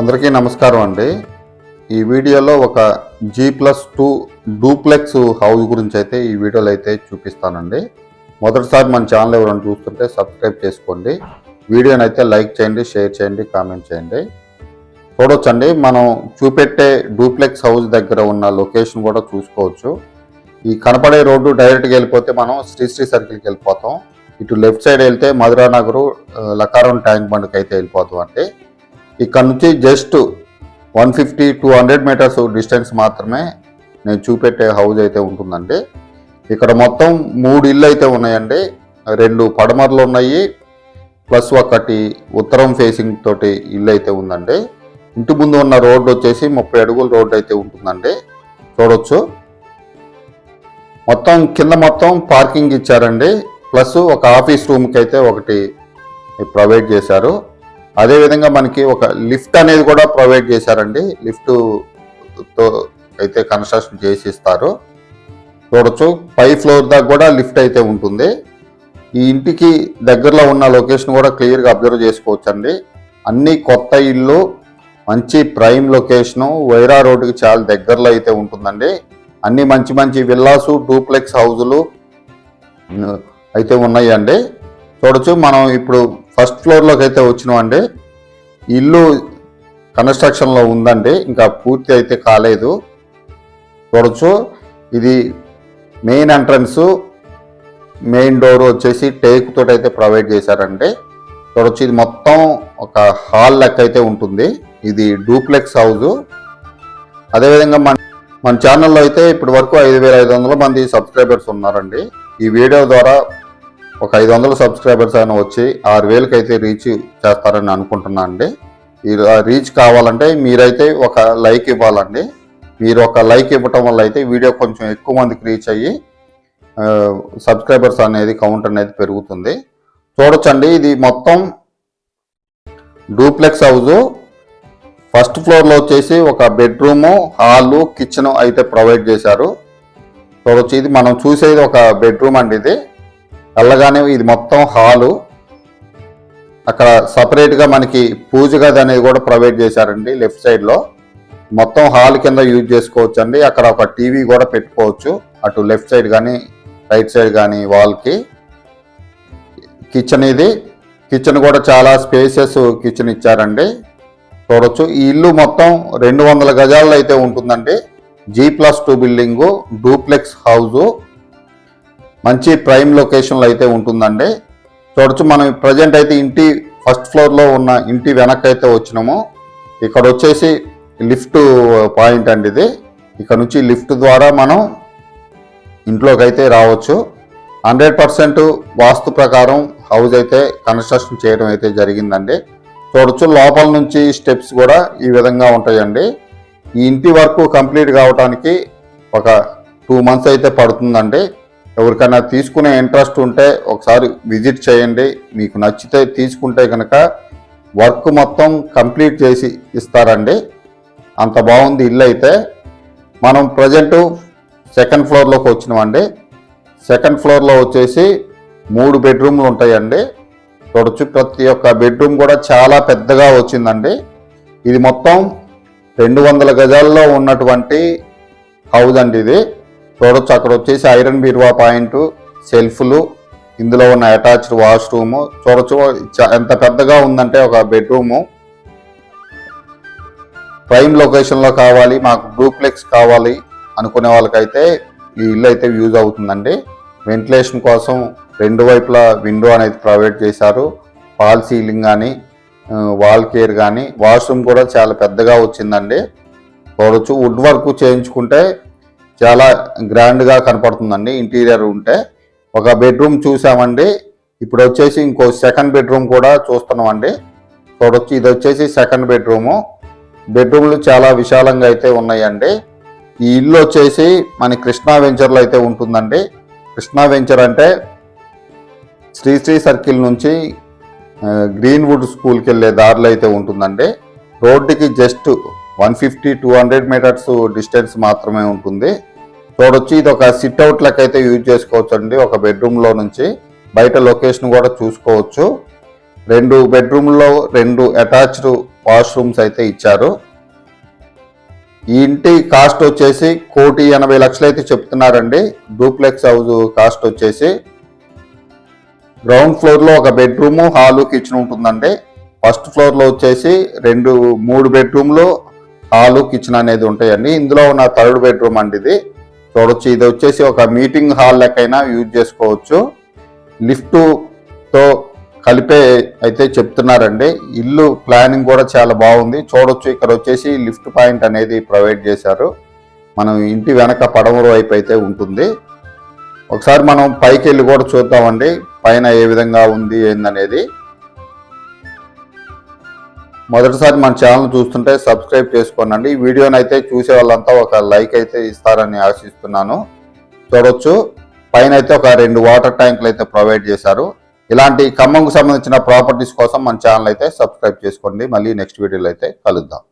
అందరికీ నమస్కారం అండి. ఈ వీడియోలో ఒక G plus two duplex house గురించి అయితే ఈ వీడియోలో అయితే చూపిస్తానండి. మొదటిసారి మన ఛానల్ ఎవరైనా చూస్తుంటే సబ్స్క్రైబ్ చేసుకోండి. వీడియోని అయితే లైక్ చేయండి షేర్ చేయండి కామెంట్ చేయండి. చూడొచ్చండి మనం చూపెట్టే డూప్లెక్స్ హౌస్ దగ్గర ఉన్న లొకేషన్ కూడా చూసుకోవచ్చు. ఈ కనపడే రోడ్డు డైరెక్ట్గా వెళ్ళిపోతే మనం శ్రీశ్రీ సర్కిల్కి వెళ్ళిపోతాం. ఇటు లెఫ్ట్ సైడ్ వెళ్తే మధురానగరు లకారం ట్యాంక్ బండ్కి అయితే వెళ్ళిపోతాం అండి. ఇక్కడ నుంచి just one fifty two hundred metres distance మాత్రమే నేను చూపెట్టే హౌస్ అయితే ఉంటుందండి. ఇక్కడ మొత్తం మూడు ఇల్లు అయితే ఉన్నాయండి. రెండు పడమరలు ఉన్నాయి. ప్లస్ ఒకటి ఉత్తరం ఫేసింగ్ తోటి ఇల్లు అయితే ఉందండి. ఇంటి ముందు ఉన్న రోడ్డు వచ్చేసి ముప్పై అడుగుల రోడ్డు అయితే ఉంటుందండి. చూడొచ్చు. మొత్తం కింద మొత్తం పార్కింగ్ ఇచ్చారండి. ప్లస్ ఒక ఆఫీస్ రూమ్కి అయితే ఒకటి ప్రొవైడ్ చేశారు. అదేవిధంగా మనకి ఒక లిఫ్ట్ అనేది కూడా ప్రొవైడ్ చేశారండి. లిఫ్ట్తో అయితే కన్స్ట్రక్షన్ చేసి ఇస్తారు చూడొచ్చు పై ఫ్లోర్ దాకా కూడా లిఫ్ట్ అయితే ఉంటుంది. ఈ ఇంటికి దగ్గరలో ఉన్న లొకేషన్ కూడా క్లియర్గా అబ్జర్వ్ చేసుకోవచ్చు అండి అన్ని కొత్త ఇల్లు మంచి ప్రైమ్ లొకేషను వైరా రోడ్డుకి చాలా దగ్గరలో అయితే ఉంటుందండి. అన్ని మంచి మంచి విల్లాసు డూప్లెక్స్ హౌజులు అయితే ఉన్నాయండి. చూడొచ్చు మనం ఇప్పుడు ఫస్ట్ ఫ్లోర్లోకి అయితే వచ్చినామండి. ఇల్లు కన్స్ట్రక్షన్లో ఉందండి. ఇంకా పూర్తి అయితే కాలేదు. చూడొచ్చు. ఇది మెయిన్ ఎంట్రన్స్ మెయిన్ డోర్ వచ్చేసి టేక్ తోటి అయితే ప్రొవైడ్ చేశారండి. చూడొచ్చు. ఇది మొత్తం ఒక హాల్ లెక్క అయితే ఉంటుంది. ఇది డూప్లెక్స్ హౌస్ అదేవిధంగా మన మన ఛానల్లో అయితే ఇప్పటి వరకు ఐదు వేల ఐదు వందల మంది సబ్స్క్రైబర్స్ ఉన్నారండి. ఈ వీడియో ద్వారా ఒక ఐదు వందల సబ్స్క్రైబర్స్ అయినా వచ్చి ఆరు వేలకి అయితే రీచ్ చేస్తారని అనుకుంటున్నాను అండి. ఈ రీచ్ కావాలంటే మీరైతే ఒక లైక్ ఇవ్వాలండి. మీరు ఒక లైక్ ఇవ్వటం వల్ల అయితే వీడియో కొంచెం ఎక్కువ మందికి రీచ్ అయ్యి సబ్స్క్రైబర్స్ అనేది కౌంట్ అనేది పెరుగుతుంది. చూడొచ్చండి ఇది మొత్తం డూప్లెక్స్ హౌస్ ఫస్ట్ ఫ్లోర్లో వచ్చేసి ఒక బెడ్రూము హాలు కిచెన్ అయితే ప్రొవైడ్ చేశారు. చూడొచ్చు ఇది మనం చూసేది ఒక బెడ్రూమ్ అండి ఇది. వెళ్ళగానే ఇది మొత్తం హాలు. అక్కడ సపరేట్గా మనకి పూజ గది అనేది కూడా ప్రొవైడ్ చేశారండి లెఫ్ట్ సైడ్లో మొత్తం హాల్ కింద యూజ్ చేసుకోవచ్చు అండి అక్కడ ఒక టీవీ కూడా పెట్టుకోవచ్చు. అటు లెఫ్ట్ సైడ్ కానీ రైట్ సైడ్ కానీ వాల్కి కిచెన్ ఇది. కిచెన్ కూడా చాలా స్పేసెస్ కిచెన్ ఇచ్చారండి. చూడొచ్చు. ఈ ఇల్లు మొత్తం రెండు వందల గజాల్లో అయితే ఉంటుందండి. G plus two building duplex house మంచి ప్రైమ్ లొకేషన్లో అయితే ఉంటుందండి. చూడొచ్చు మనం ప్రజెంట్ అయితే ఇంటి ఫస్ట్ ఫ్లోర్లో ఉన్న ఇంటి వెనక్కి అయితే వచ్చినాము. ఇక్కడ వచ్చేసి లిఫ్ట్ పాయింట్ అండి ఇది. ఇక్కడ నుంచి లిఫ్ట్ ద్వారా మనం ఇంట్లోకి అయితే రావచ్చు. హండ్రెడ్ పర్సెంట్ వాస్తు ప్రకారం హౌస్ అయితే కన్స్ట్రక్షన్ చేయడం అయితే జరిగిందండి. చూడొచ్చు లోపల నుంచి స్టెప్స్ కూడా ఈ విధంగా ఉంటాయండి. ఈ ఇంటి వర్క్ కంప్లీట్ కావడానికి ఒక టూ మంత్స్ అయితే పడుతుందండి. ఎవరికైనా తీసుకునే ఇంట్రెస్ట్ ఉంటే ఒకసారి విజిట్ చేయండి. మీకు నచ్చితే తీసుకుంటే కనుక వర్క్ మొత్తం కంప్లీట్ చేసి ఇస్తారండి. అంత బాగుంది ఇల్లు అయితే. మనం ప్రజెంట్ సెకండ్ ఫ్లోర్లోకి వచ్చినామండి. సెకండ్ ఫ్లోర్లో వచ్చేసి మూడు బెడ్రూమ్లు ఉంటాయండి. చూడొచ్చు ప్రతి ఒక్క బెడ్రూమ్ కూడా చాలా పెద్దగా వచ్చిందండి. ఇది మొత్తం రెండు వందల గజాల్లో ఉన్నటువంటి హౌస్ అండి ఇది. చూడొచ్చు అక్కడ వచ్చేసి ఐరన్ బీరువా పాయింట్ సెల్ఫ్లు ఇందులో ఉన్న అటాచ్డ్ వాష్రూమ్. చూడొచ్చు ఎంత పెద్దగా ఉందంటే ఒక బెడ్రూము. ప్రైమ్ లొకేషన్లో కావాలి మాకు డూప్లెక్స్ కావాలి అనుకునే వాళ్ళకైతే ఈ ఇల్లు అయితే యూజ్ అవుతుందండి. వెంటిలేషన్ కోసం రెండు వైపులా విండో అనేది ప్రొవైడ్ చేశారు. ఫాల్ సీలింగ్ కానీ వాల్ కేర్ కానీ వాష్రూమ్ కూడా చాలా పెద్దగా వచ్చిందండి. చూడొచ్చు వుడ్ వర్క్ చేయించుకుంటే చాలా గ్రాండ్గా కనపడుతుందండి. ఇంటీరియర్ ఉంటే ఒక బెడ్రూమ్ చూసామండి. ఇప్పుడు వచ్చేసి ఇంకో సెకండ్ బెడ్రూమ్ కూడా చూస్తున్నామండి. చూడొచ్చు. ఇది వచ్చేసి సెకండ్ బెడ్రూము. బెడ్రూమ్లు చాలా విశాలంగా అయితే ఉన్నాయండి. ఈ ఇల్లు వచ్చేసి మన కృష్ణా వెంచర్లో అయితే ఉంటుందండి. కృష్ణా వెంచర్ అంటే శ్రీశ్రీ సర్కిల్ నుంచి గ్రీన్వుడ్ స్కూల్కి వెళ్ళే దారిలో అయితే ఉంటుందండి. రోడ్డుకి just one fifty two hundred metres distance మాత్రమే ఉంటుంది. చూడొచ్చు ఇది ఒక సిట్ అవుట్ లెక్క అయితే యూజ్ చేసుకోవచ్చు అండి ఒక బెడ్రూమ్లో నుంచి బయట లొకేషన్ కూడా చూసుకోవచ్చు. రెండు బెడ్రూమ్లో రెండు అటాచ్డ్ వాష్రూమ్స్ అయితే ఇచ్చారు. ఈ ఇంటి కాస్ట్ వచ్చేసి కోటి ఎనభై లక్షలు అయితే చెప్తున్నారండి. డూప్లెక్స్ హౌస్ కాస్ట్ వచ్చేసి గ్రౌండ్ ఫ్లోర్లో ఒక బెడ్రూమ్ హాలు కిచెన్ ఉంటుందండి. ఫస్ట్ ఫ్లోర్లో వచ్చేసి రెండు మూడు బెడ్రూమ్లు హాలు కిచెన్ అనేది ఉంటాయండి. ఇందులో ఉన్న థర్డ్ బెడ్రూమ్ అండి ఇది. చూడొచ్చు ఇది వచ్చేసి ఒక మీటింగ్ హాల్ లెక్కైనా యూజ్ చేసుకోవచ్చు. లిఫ్టుతో కలిపే అయితే చెప్తున్నారండి. ఇల్లు ప్లానింగ్ కూడా చాలా బాగుంది. చూడొచ్చు ఇక్కడ వచ్చేసి లిఫ్ట్ పాయింట్ అనేది ప్రొవైడ్ చేశారు. మనం ఇంటి వెనక పడమరు వైపు అయితే ఉంటుంది. ఒకసారి మనం పైకి వెళ్ళి కూడా చూద్దామండి. పైన ఏ విధంగా ఉంది ఏందనేది. మొదటిసారి మన ఛానల్ చూస్తుంటే సబ్స్క్రైబ్ చేసుకోనండి. ఈ వీడియోని అయితే చూసే వాళ్ళంతా ఒక లైక్ అయితే ఇస్తారని ఆశిస్తున్నాను. చూడొచ్చు. పైన అయితే ఒక రెండు వాటర్ ట్యాంకులు అయితే ప్రొవైడ్ చేశారు. ఇలాంటి ఖమ్మంకు సంబంధించిన ప్రాపర్టీస్ కోసం మన ఛానల్ అయితే సబ్స్క్రైబ్ చేసుకోండి. మళ్ళీ నెక్స్ట్ వీడియోలో అయితే కలుద్దాం.